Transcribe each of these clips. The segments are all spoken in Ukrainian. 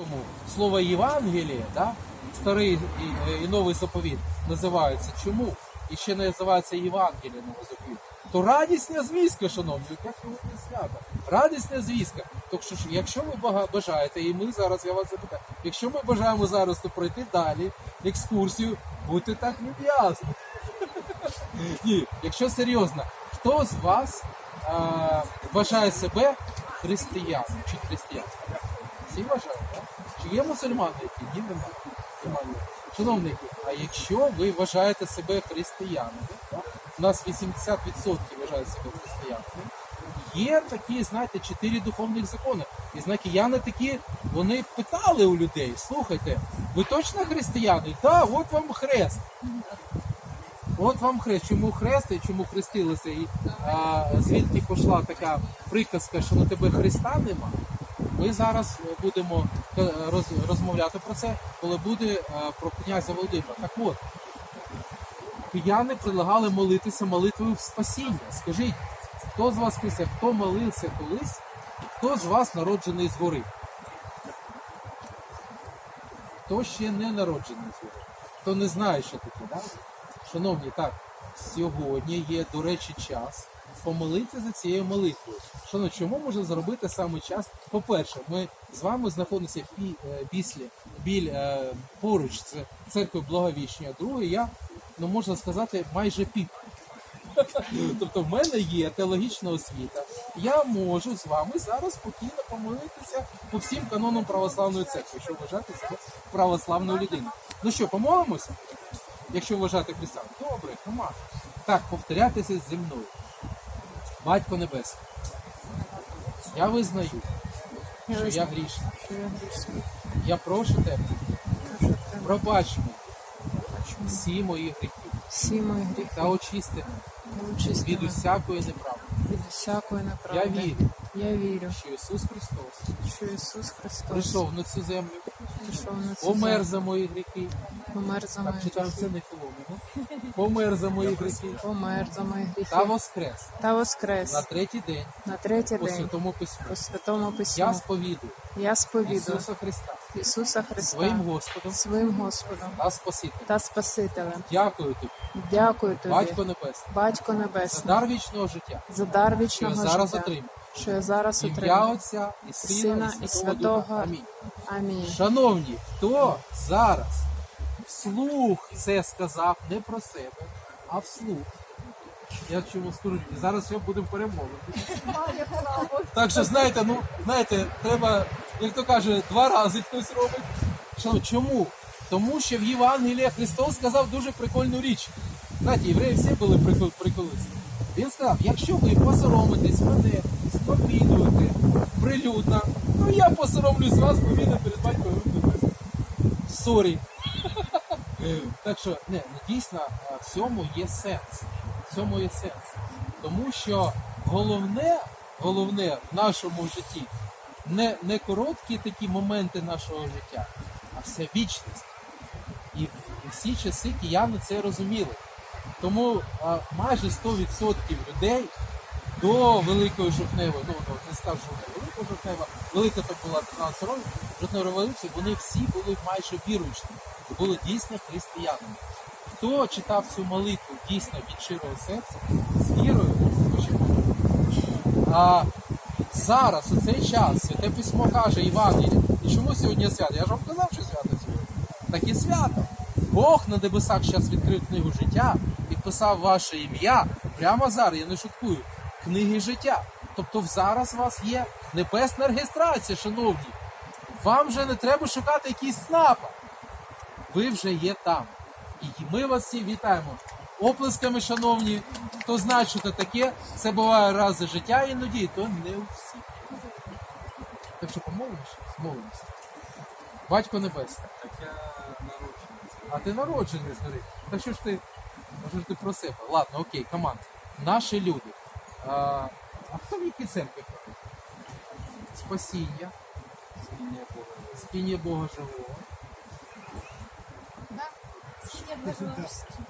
Тому слово Євангеліє, да? старий і, і новий заповіт називається. Чому? І ще називається Євангеліє новий заповіт. То радісна звістка, шановні, яке сьогодні свято. Радісна звістка. Так що ж, якщо ви бажаєте, і ми зараз я вас запитаю, якщо ми бажаємо зараз то пройти далі екскурсію, будьте так люб'язні. Ні, якщо серйозно, хто з вас е, вважає себе християном чи християном? Всі вважають, так? Чи є мусульмани, які? Ні, немає. Шановники, а якщо ви вважаєте себе християнами, у нас 80% вважають себе християнами, є такі, знаєте, чотири духовних закони. І знаєте, я не такі, вони питали у людей, слухайте, ви точно християни? Так, от вам хрест. От вам хрест. Чому хрест і чому хрестилися? І а, звідки пішла така приказка, що на тебе Христа нема? Ми зараз будемо е, розмовляти про це, коли буде е, про князя Володимира. Так от, кияни предлагали молитися молитвою в спасіння. Скажіть, хто з вас після, хто молився колись, хто з вас народжений згори? Хто ще не народжений згори? Хто не знає, що таке, да? Шановні, так, сьогодні є, до речі, час помолитися за цією молитвою. Шановні, чому можна зробити саме час? По-перше, ми з вами знаходимося е, після, біль, е, поруч з церквою Благовіщення. Друге, я, ну можна сказати, майже піп. Тобто в мене є теологічна освіта. Я можу з вами зараз спокійно помолитися по всім канонам православної церкви, щоб вважати себе православною людиною. Ну що, помолимося? Якщо вважати християн. Добре, нема. Так, повторятися зі мною. Батько Небесний, я визнаю, Я що я визнаю, грішний. я грішний. Я прошу тебе, пробач мені всі мої гріхи всі мої гріхи та очисти мене від усякої неправди. від всякої Я вірю, Я вірю, що Ісус Христос що Ісус Христос прийшов на цю землю, прийшов на цю помер землю, за мої гріхи. помер за Так мої читаємо це не Філомена. Помер за мої гріхи помер за мої та воскрес та воскрес на третій день на третій по день святому письму. по Святому Я Письму. сповідую Я сповідую Ісуса Христа Ісуса своїм Христа Господом своїм Господом та Спасителем. та Спасителем. Дякую тобі, Дякую тобі, Батько Небесний, Батько за дар вічного життя, за дар що я зараз життя, отримав. що я зараз Ім'я отримав. Отця і Сина, Сина і Святого. Духа. Амінь. Амінь. Шановні, хто зараз вслух це сказав не про себе, а вслух. Я чому скажу, і зараз ще будемо перемовити. Так що, знаєте, ну, знаєте, треба, як то каже, два рази хтось робить. Чому? Тому що в Євангелії Христос сказав дуже прикольну річ. Знаєте, євреї всі були прикол, приколисти. Він сказав, якщо ви посоромитесь мене, сповідуєте прилюдно, ну я посоромлюсь вас повідно перед батьком. Сорі. Так що, не, ну, дійсно, в цьому є сенс. В цьому є сенс. Тому що головне, головне в нашому житті не, не короткі такі моменти нашого життя, а вся вічність. І, всі часи кияни це розуміли. Тому а, майже 100% людей до Великої жовтневої, ну, ну не скажу велика жовтнева, велика то була 15 років, жовтнева революція, вони всі були майже віруючими, були дійсно християнами. Хто читав цю молитву дійсно від щирого серця, з вірою, а зараз, у цей час, святе письмо каже Євангеліє, і чому сьогодні свято? Я ж вам казав, що свято сьогодні. Так і свято. Бог на небесах зараз відкрив книгу життя і вписав ваше ім'я прямо зараз, я не шуткую, книги життя. Тобто зараз у вас є небесна реєстрація, шановні. Вам вже не треба шукати якісь снапа. Ви вже є там. І ми вас всі вітаємо. Оплесками, шановні, хто знає, що це таке, це буває раз за життя іноді, то не у всіх. Так що помолимося? Молимося. Батько Небесний. Так я народжений. А ти народжений згори. Так що ж ти, може ж ти про себе? Ладно, окей, команда. Наші люди. А, а хто в якій церкві ходить? Спасіння, Спіння Бога. спіння Бога живого.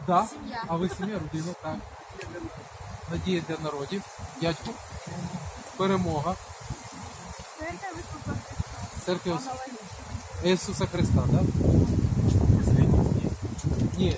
Да. Сім'я. А ви сім'я, родина, так. Надія для народів. Дядько. Перемога. Церква. Ісуса Христа, так? Ні.